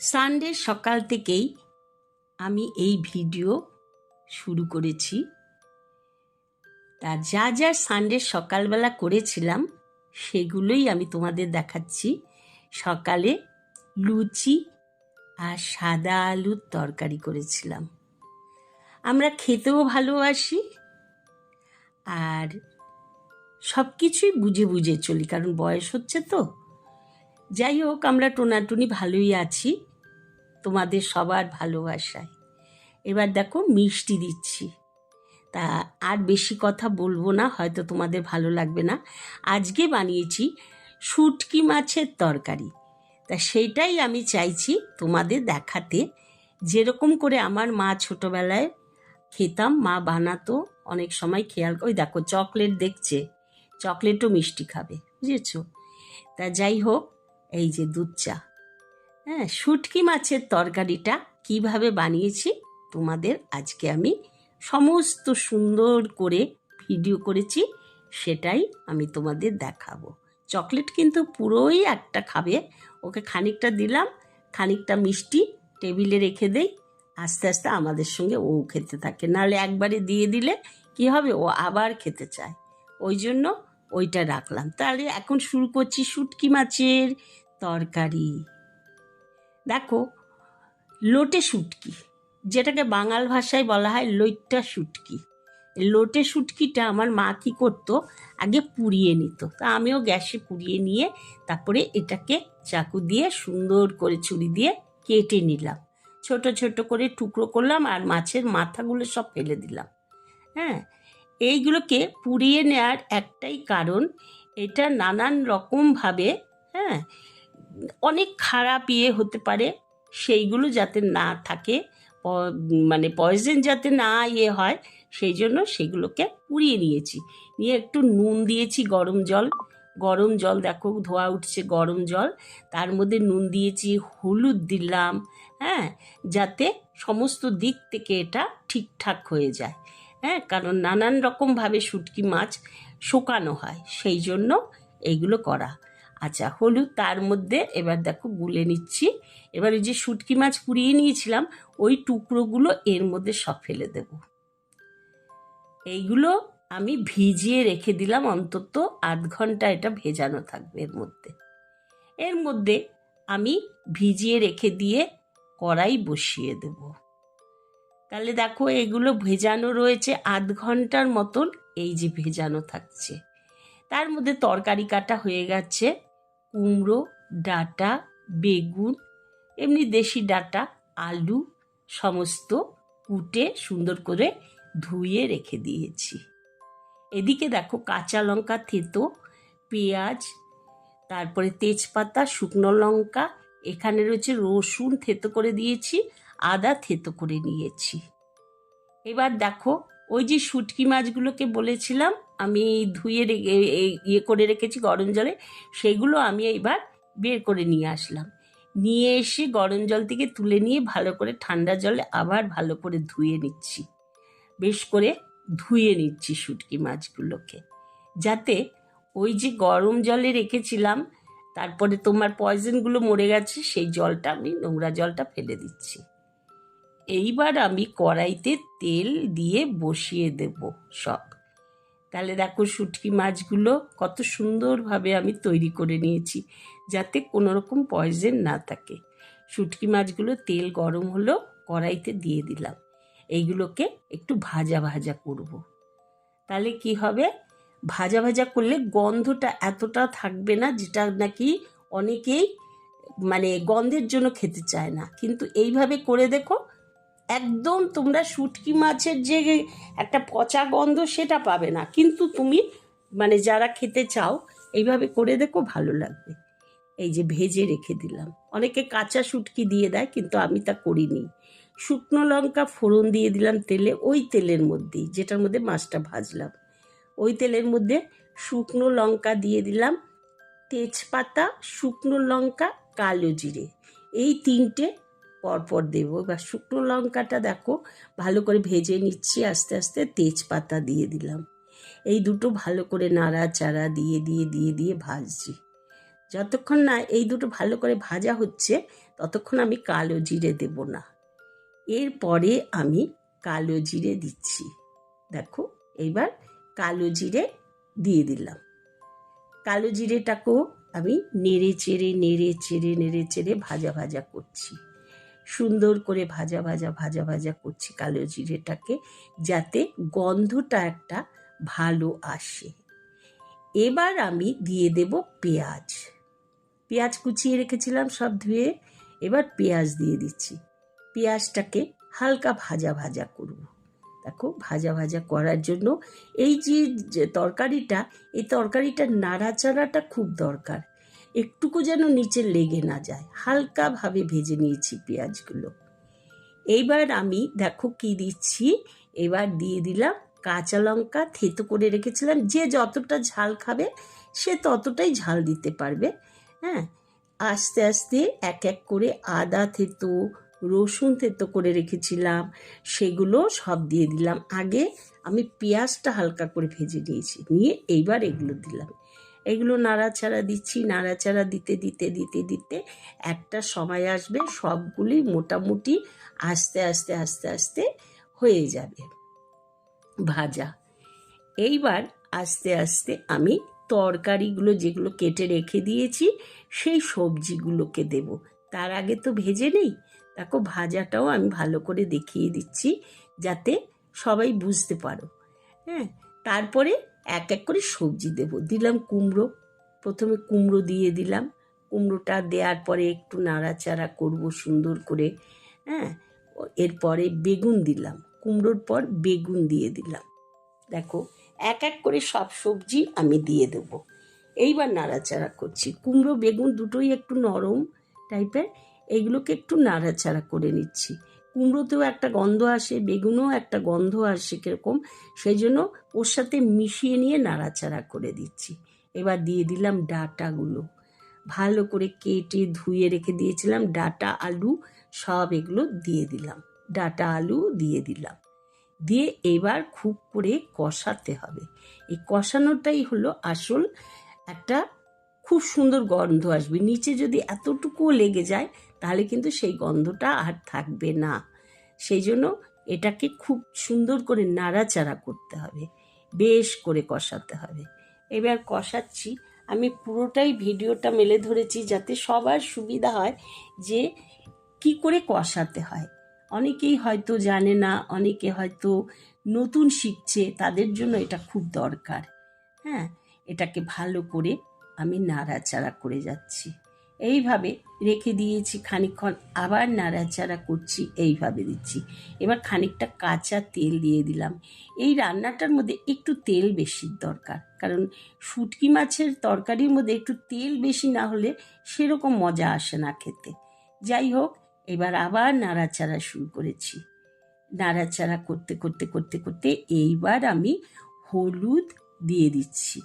Sunday সকাল থেকেই আমি এই ভিডিও শুরু করেছি। তা যা যা সানডে সকালবেলা করেছিলাম, সেগুলোই আমি তোমাদের দেখাচ্ছি। সকালে লুচি আর সাদা আলুর তরকারি করেছিলাম। আমরা খেতেও ভালোবাসি আর সব কিছুই বুঝে বুঝে চলি, কারণ বয়স হচ্ছে তো। যাই হোক আমরা টোনাটুনি ভালোই আছি। তোমাদের সবার ভালোবাসায়। এবার দেখো, মিষ্টি দিচ্ছি। তা আর বেশি কথা বলব না, হয়তো তোমাদের ভালো লাগবে না। আজকে বানিয়েছি শুটকি মাছের তরকারি। তা সেইটাই আমি চাইছি তোমাদের দেখাতে। যেরকম করে আমার মা ছোটোবেলায় খেতাম, মা বানাতো, অনেক সময় খেয়াল ওই দেখো, চকলেট দেখছে, চকলেটও মিষ্টি খাবে, বুঝেছ? তা যাই হোক এই যে দুধ চা। হ্যাঁ শুটকি মাছের তরকারিটা কীভাবে বানিয়েছি তোমাদের আজকে আমি সমস্ত সুন্দর করে ভিডিও করেছি, সেটাই আমি তোমাদের দেখাবো। চকলেট কিন্তু পুরোই একটা খাবে। ওকে খানিকটা দিলাম, খানিকটা মিষ্টি টেবিলে রেখে দেই। আস্তে আস্তে আমাদের সঙ্গে ও খেতে থাকে। নাহলে একবারে দিয়ে দিলে কি হবে? ও আবার খেতে চায়। ওই জন্য ওইটা রাখলাম। তাহলে এখন শুরু করছি শুটকি মাছের তরকারি। দেখো, লোটে শুটকি, যেটাকে বাঙাল ভাষায় বলা হয় লইট্টা শুটকি। লোটে শুটকিটা আমার মা কী করতো? আগে পুড়িয়ে নিত। তা আমিও গ্যাসে পুড়িয়ে নিয়ে তারপরে এটাকে চাকু দিয়ে সুন্দর করে ছুরি দিয়ে কেটে নিলাম। ছোট ছোট করে টুকরো করলাম আর মাছের মাথাগুলো সব ফেলে দিলাম। হ্যাঁ এইগুলোকে পুড়িয়ে নেওয়ার একটাই কারণ, এটা নানান রকমভাবে হ্যাঁ অনেক খারাপ ইয়ে হতে পারে, সেইগুলো যাতে না থাকে মানে পয়জন যাতে না ইয়ে হয়, সেই জন্য সেগুলোকে পুড়িয়ে নিয়েছি। নিয়ে একটু নুন দিয়েছি গরম জল। গরম জল দেখো, ধোয়া উঠছে গরম জল। তার মধ্যে নুন দিয়েছি, হলুদ দিলাম হ্যাঁ যাতে সমস্ত দিক থেকে এটা ঠিকঠাক হয়ে যায় হ্যাঁ কারণ নানান রকমভাবে শুটকি মাছ শুকানো হয়, সেই জন্য এইগুলো করা। আচ্ছা হলুদ তার মধ্যে এবার দেখো গুলে নিচ্ছি। এবার ওই যে শুটকি মাছ পুড়িয়ে নিয়েছিলাম, ওই টুকরোগুলো এর মধ্যে সব ফেলে দেব। এইগুলো আমি ভিজিয়ে রেখে দিলাম অন্তত আধ ঘণ্টা এটা ভেজানো থাকবে এর মধ্যে। এর মধ্যে আমি ভিজিয়ে রেখে দিয়ে কড়াই বসিয়ে দেব। তাহলে দেখো এগুলো ভেজানো রয়েছে আধ ঘণ্টার মতন, এই যে ভেজানো থাকছে। তার মধ্যে তরকারি কাটা হয়ে গেছে কুমড়ো, ডাটা, বেগুন, এমনি দেশি ডাটা, আলু সমস্ত কুটে সুন্দর করে ধুয়ে রেখে দিয়েছি। এদিকে দেখো কাঁচা লঙ্কা, থেতো, পেঁয়াজ, তারপরে তেজপাতা, শুকনো লঙ্কা, এখানে রয়েছে রসুন থেতো করে দিয়েছি, আদা থেতো করে নিয়েছি। এবার দেখো ওই যে শুটকি মাছগুলোকে বলেছিলাম আমি ধুয়ে রেখে ইয়ে করে রেখেছি গরম জলে, সেগুলো আমি এইবার বের করে নিয়ে আসলাম। নিয়ে এসে গরম জল থেকে তুলে নিয়ে ভালো করে ঠান্ডা জলে আবার ভালো করে ধুয়ে নিচ্ছি। বেশ করে ধুয়ে নিচ্ছি শুটকি মাছগুলোকে। যাতে ওই যে গরম জলে রেখেছিলাম, তারপরে তোমার পয়জনগুলো মরে গেছে, সেই জলটা আমি, নোংরা জলটা ফেলে দিচ্ছি। এইবার আমি কড়াইতে তেল দিয়ে বসিয়ে দেব সব। তাহলে দেখো শুটকি মাছগুলো কত সুন্দরভাবে আমি তৈরি করে নিয়েছি, যাতে কোনো রকম পয়জেন না থাকে। শুটকি মাছগুলো তেল গরম হলো, কড়াইতে দিয়ে দিলাম। এইগুলোকে একটু ভাজা ভাজা করব। তাহলে কি হবে? ভাজা ভাজা করলে গন্ধটা এতটা থাকবে না, যেটা নাকি অনেকেই মানে গন্ধের জন্য খেতে চায় না। কিন্তু এইভাবে করে দেখো একদম তোমরা শুটকি মাছের যে একটা পচা গন্ধ সেটা পাবে না। কিন্তু তুমি মানে যারা খেতে চাও, এইভাবে করে দেখো, ভালো লাগবে। এই যে ভেজে রেখে দিলাম। অনেকে কাঁচা শুটকি দিয়ে দেয়, কিন্তু আমি তা করিনি। শুকনো লঙ্কা ফোড়ন দিয়ে দিলাম তেলে, ওই তেলের মধ্যেই, যেটার মধ্যে মাছটা ভাজলাম। ওই তেলের মধ্যে শুকনো লঙ্কা দিয়ে দিলাম, তেজপাতা, শুকনো লঙ্কা, কালো জিরে। এই তিনটে পরপর দেবো। এবার শুকনো লঙ্কাটা দেখো, ভালো করে ভেজে নিচ্ছি, আস্তে আস্তে তেজপাতা দিয়ে দিলাম। এই দুটো ভালো করে নাড়াচাড়া দিয়ে দিয়ে দিয়ে দিয়ে ভাজছি। যতক্ষণ না এই দুটো ভালো করে ভাজা হচ্ছে, ততক্ষণ আমি কালো জিরে দেব না। এরপরে আমি কালো জিরে দিচ্ছি। দেখো, এইবার কালো জিরে দিয়ে দিলাম। কালো জিরেটাকেও আমি নেড়ে চেড়ে নেড়ে চেড়ে নেড়ে চেড়ে ভাজা ভাজা করছি। সুন্দর করে ভাজা ভাজা ভাজা ভাজা করছি কালো জিরেটাকে যাতে গন্ধটা একটা ভালো আসে। এবার আমি দিয়ে দেব পেঁয়াজ। পেঁয়াজ কুচিয়ে রেখেছিলাম সব ধুয়ে, এবার পেঁয়াজ দিয়ে দিচ্ছি। পেঁয়াজটাকে হালকা ভাজা ভাজা করব। দেখো, ভাজা ভাজা করার জন্য এই যে তরকারিটা, এই তরকারিটার নাড়াচাড়াটা খুব দরকার। একটুকু যেন নিচে লেগে না যায়। হালকাভাবে ভেজে নিয়েছি পেঁয়াজগুলো। এইবার আমি, দেখো কি দিচ্ছি, এবার দিয়ে দিলাম কাঁচা লঙ্কা, থেতো করে রেখেছিলাম। যে যতটা ঝাল খাবে, সে ততটাই ঝাল দিতে পারবে। হ্যাঁ আস্তে আস্তে এক এক করে আদা থেতো, রসুন থেতো করে রেখেছিলাম, সেগুলো সব দিয়ে দিলাম। আগে আমি পেঁয়াজটা হালকা করে ভেজে নিয়েছি। নিয়ে এইবার এগুলো দিলাম। এগুলো নাড়াচাড়া দিচ্ছি, নাড়াচাড়া দিতে দিতে দিতে দিতে একটা সময় আসবে, সবগুলি মোটামুটি আস্তে আস্তে আস্তে আস্তে হয়ে যাবে। ভাজা। এইবার আস্তে আস্তে আমি তরকারিগুলো যেগুলো কেটে রেখে দিয়েছি, সেই সবজিগুলোকে দেব। তার আগে তো ভেজে নেই, দেখো ভাজাটাও আমি ভালো করে দেখিয়ে দিচ্ছি, যাতে সবাই বুঝতে পারো। হ্যাঁ তারপরে এক এক করে সবজি দেব। দিলাম কুমড়ো, প্রথমে কুমড়ো দিয়ে দিলাম। কুমড়োটা দেওয়ার পরে একটু নাড়াচাড়া করব সুন্দর করে হ্যাঁ? এরপরে বেগুন দিলাম। কুমড়োর পর বেগুন দিয়ে দিলাম। দেখো, এক এক করে সব সবজি আমি দিয়ে দেবো। এইবার নাড়াচাড়া করছি। কুমড়ো, বেগুন দুটোই একটু নরম টাইপের এইগুলোকে একটু নাড়াচাড়া করে নিচ্ছি। কুমড়োতেও একটা গন্ধ আসে, বেগুনও একটা গন্ধ আসে কীরকম সেই জন্য ওর সাথে মিশিয়ে নিয়ে নাড়াচাড়া করে দিচ্ছি। এবার দিয়ে দিলাম ডাটাগুলো। ভালো করে কেটে ধুয়ে রেখে দিয়েছিলাম ডাটা আলু, সব এগুলো দিয়ে দিলাম। ডাটা আলু দিয়ে দিলাম। দিয়ে এবার খুব করে কষাতে হবে। এই কষানোটাই হলো আসল একটা খুব সুন্দর গন্ধ আসবে। নিচে যদি এতটুকুও লেগে যায়, তাহলে কিন্তু সেই গন্ধটা আর থাকবে না। সেই জন্য এটাকে খুব সুন্দর করে নাড়াচাড়া করতে হবে, বেশ করে কষাতে হবে। এবার কষাচ্ছি। আমি পুরোটাই ভিডিওটা মেলে ধরেছি যাতে সবার সুবিধা হয় যে কি করে কষাতে হয়। অনেকেই হয়তো জানে না, অনেকে হয়তো নতুন শিখছে, তাদের জন্য এটা খুব দরকার। হ্যাঁ এটাকে ভালো করে আমি নাড়াচাড়া করে যাচ্ছি। এইভাবে রেখে দিয়েছি খানিকক্ষণ, আবার নাড়াচাড়া করছি, এইভাবে দিচ্ছি। এবার খানিকটা কাঁচা তেল দিয়ে দিলাম। এই রান্নাটার মধ্যে একটু তেল বেশির দরকার, কারণ শুটকি মাছের তরকারির মধ্যে একটু তেল বেশি না হলে সেরকম মজা আসে না খেতে। যাই হোক, এবার আবার নাড়াচাড়া শুরু করেছি। নাড়াচাড়া করতে করতে করতে করতে এইবার আমি হলুদ দিয়ে দিচ্ছি।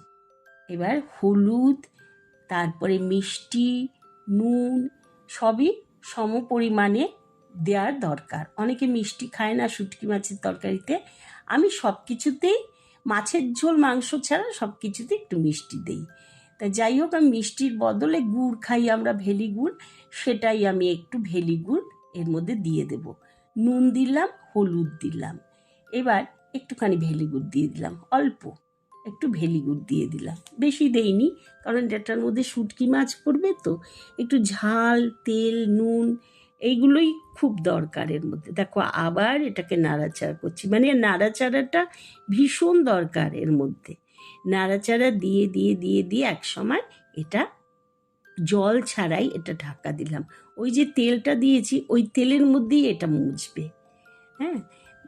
এবার হলুদ, তারপরে মিষ্টি, নুন সবই সম পরিমাণে দেওয়ার দরকার। অনেকে মিষ্টি খায় না, শুটকি মাছের তরকারিতে। আমি সব কিছুতেই মাছের ঝোল, মাংস ছাড়া সব কিছুতে একটু মিষ্টি দেই। তা যাই হোক, আমি মিষ্টির বদলে গুড় খাই আমরা ভেলি গুড়, সেটাই আমি একটু ভেলি গুড় এর মধ্যে দিয়ে দেব। নুন দিলাম, হলুদ দিলাম। এবার একটুখানি ভেলি গুড় দিয়ে দিলাম, অল্প। একটু ভেলি গুড় দিয়ে দিলাম। বেশি দেইনি, কারণ এটার মধ্যে শুটকি মাছ পড়বে তো, একটু ঝাল, তেল, নুন, এইগুলোই খুব দরকারের মধ্যে। দেখো, আবার এটাকে নাড়াচাড়া করছি। মানে নাড়াচাড়াটা ভীষণ দরকার এর মধ্যে। নাড়াচাড়া দিয়ে দিয়ে দিয়ে দিয়ে এক সময় এটা জল ছাড়াই এটা ঢাকা দিলাম। ওই যে তেলটা দিয়েছি, ওই তেলের মধ্যেই এটা মুছবে। হ্যাঁ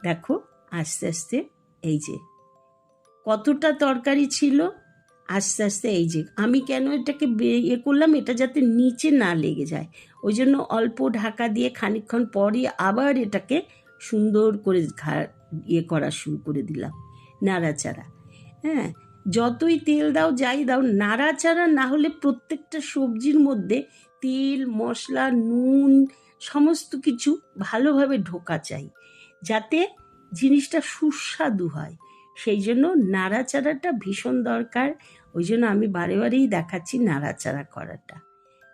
দেখো, আস্তে আস্তে এই যে কতটা তরকারি ছিল? আস্তে আস্তে এই যে, আমি কেন এটাকে ইয়ে করলাম? এটা যাতে নিচে না লেগে যায়। ওই জন্য অল্প ঢাকা দিয়ে খানিকক্ষণ পরই আবার এটাকে সুন্দর করে ঘা- ইয়ে করা শুরু করে দিলাম। নাড়াচাড়া। হ্যাঁ যতই তেল দাও, যাই দাও, নাড়াচাড়া না হলে প্রত্যেকটা সবজির মধ্যে তেল, মশলা, নুন, সমস্ত কিছু ভালোভাবে ঢোকা চাই যাতে জিনিসটা সুস্বাদু হয়। সেই জন্য নাড়াচাড়াটা ভীষণ দরকার। ওই জন্য আমি বারে বারেই দেখাচ্ছি নাড়াচাড়া করাটা।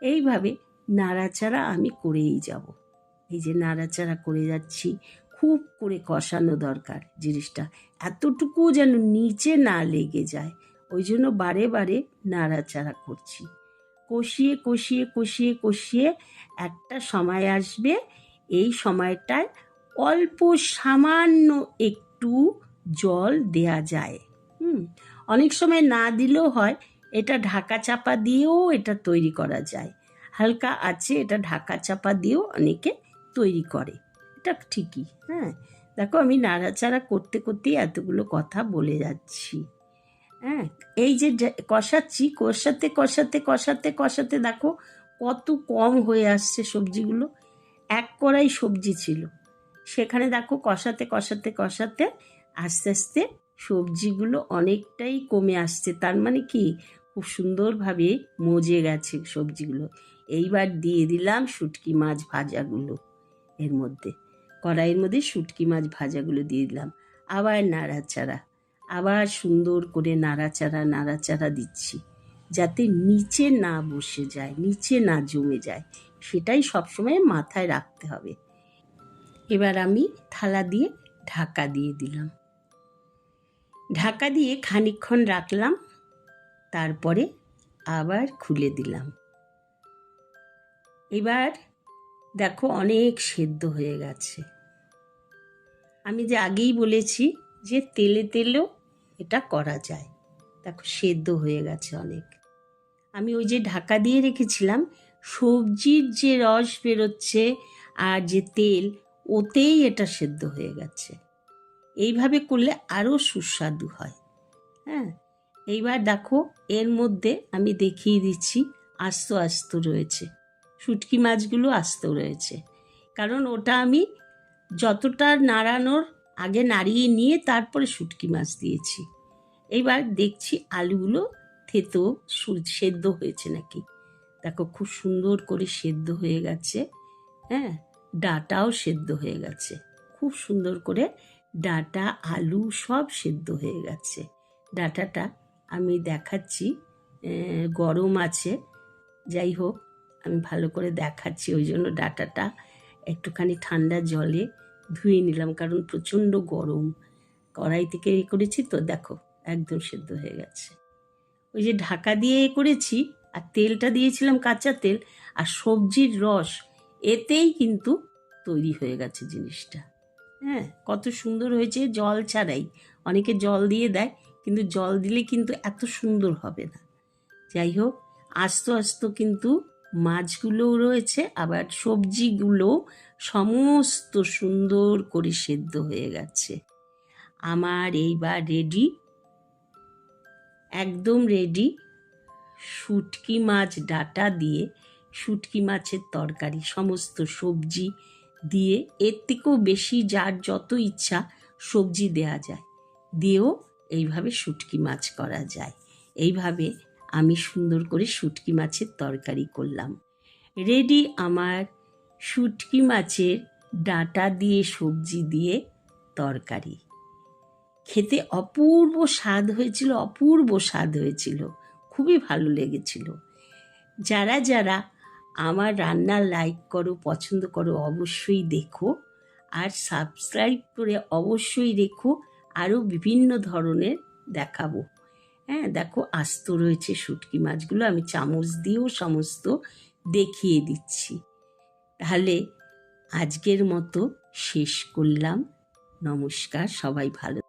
এইভাবে নাড়াচাড়া আমি করেই যাব। এই যে নাড়াচাড়া করে যাচ্ছি, খুব করে কষানো দরকার জিনিসটা। এতটুকু যেন নিচে না লেগে যায়। ওই জন্য বারে বারে নাড়াচাড়া করছি। কষিয়ে কষিয়ে কষিয়ে কষিয়ে একটা সময় আসবে। এই সময়টায় অল্প সামান্য একটু জল দেয়া যায়। হুম, অনেক সময় না দিলেও হয়, এটা ঢাকা চাপা দিয়েও এটা তৈরি করা যায়। হালকা আছে, এটা ঢাকা চাপা দিয়েও অনেকে তৈরি করে। এটা ঠিকই হ্যাঁ। দেখো, আমি নাড়াচাড়া করতে করতেই এতগুলো কথা বলে যাচ্ছি। হ্যাঁ এই যে কষাচ্ছি, কষাতে কষাতে কষাতে কষাতে দেখো কত কম হয়ে আসছে সবজিগুলো। এক কড়াই সবজি ছিল। সেখানে দেখো কষাতে কষাতে কষাতে আস্তে আস্তে সবজিগুলো অনেকটাই কমে আসছে। তার মানে কি? খুব সুন্দরভাবে মজে গেছে সবজিগুলো। এইবার দিয়ে দিলাম শুটকি মাছ ভাজাগুলো এর মধ্যে। কড়াইয়ের মধ্যে শুটকি মাছ ভাজাগুলো দিয়ে দিলাম। আবার নাড়াচাড়া। আবার সুন্দর করে নাড়াচাড়া নাড়াচাড়া দিচ্ছি। যাতে নিচে না বসে যায়, নিচে না জমে যায়। সেটাই সবসময় মাথায় রাখতে হবে। এবার আমি থালা দিয়ে ঢাকা দিয়ে দিলাম। ঢাকা দিয়ে খানিকক্ষণ রাখলাম, তারপরে আবার খুলে দিলাম। এবার দেখো অনেক সেদ্ধ হয়ে গেছে। আমি যে আগেই বলেছি যে তেলে তেলেও এটা করা যায়। দেখো সেদ্ধ হয়ে গেছে অনেক। আমি ওই যে ঢাকা দিয়ে রেখেছিলাম, সবজির যে রস বেরোচ্ছে আর যে তেল, ওতেই এটা সেদ্ধ হয়ে গেছে। এইভাবে করলে আরও সুস্বাদু হয়। হ্যাঁ এইবার দেখো এর মধ্যে আমি দেখিয়ে দিচ্ছি আস্ত আস্ত রয়েছে। শুটকি মাছগুলো আস্ত রয়েছে। কারণ ওটা আমি যতটা নাড়ানোর আগে নাড়িয়ে নিয়ে তারপরে শুটকি মাছ দিয়েছি। এইবার দেখছি আলুগুলো থেতো সেদ্ধ হয়েছে নাকি। দেখো খুব সুন্দর করে সেদ্ধ হয়ে গেছে। হ্যাঁ ডাটাও সেদ্ধ হয়ে গেছে। খুব সুন্দর করে ডাটা, আলু সব সেদ্ধ হয়ে গেছে। ডাটাটা আমি দেখাচ্ছি গরম আছে। যাই হোক, আমি ভালো করে দেখাচ্ছি, ওই জন্য ডাটাটা একটুখানি ঠান্ডা জলে ধুয়ে নিলাম, কারণ প্রচণ্ড গরম। কড়াই থেকে এ করেছি তো, দেখো, একদম সেদ্ধ হয়ে গেছে। ওই যে ঢাকা দিয়ে এ করেছি, আর তেলটা দিয়েছিলাম কাঁচা তেল, আর সবজির রস, এতেই কিন্তু তৈরি হয়ে গেছে জিনিসটা। হ্যাঁ কত সুন্দর হয়েছে, জল ছাড়াই। অনেকে জল দিয়ে দেয়, কিন্তু জল দিলে কিন্তু এত সুন্দর হবে না। যাই হোক, আস্ত আস্ত কিন্তু মাছগুলোও রয়েছে, আবার সবজিগুলো সমস্ত সুন্দর করে সেদ্ধ হয়ে গেছে। আমার এইবার রেডি একদম রেডি শুটকি মাছ ডাটা দিয়ে শুটকি মাছের তরকারি, সমস্ত সবজি দিয়ে এর থেকেও বেশি যার যত ইচ্ছা সবজি দেয়া যায়। দিয়েও এইভাবে শুটকি মাছ করা যায়। এইভাবে আমি সুন্দর করে শুটকি মাছের তরকারি করলাম। রেডি আমার শুটকি মাছের ডাঁটা দিয়ে সবজি দিয়ে তরকারি। খেতে অপূর্ব স্বাদ হয়েছিল, অপূর্ব স্বাদ হয়েছিল। খুবই ভালো লেগেছিল। যারা যারা আমার রান্না লাইক করো, পছন্দ করো, অবশ্যই দেখো। আর সাবস্ক্রাইব করে অবশ্যই রেখো আরও বিভিন্ন ধরনের দেখাবো। হ্যাঁ দেখো, আস্ত রয়েছে শুটকি মাছগুলো, আমি চামচ দিয়েও সমস্ত দেখিয়ে দিচ্ছি। তাহলে আজকের মতো শেষ করলাম। নমস্কার, সবাই ভালো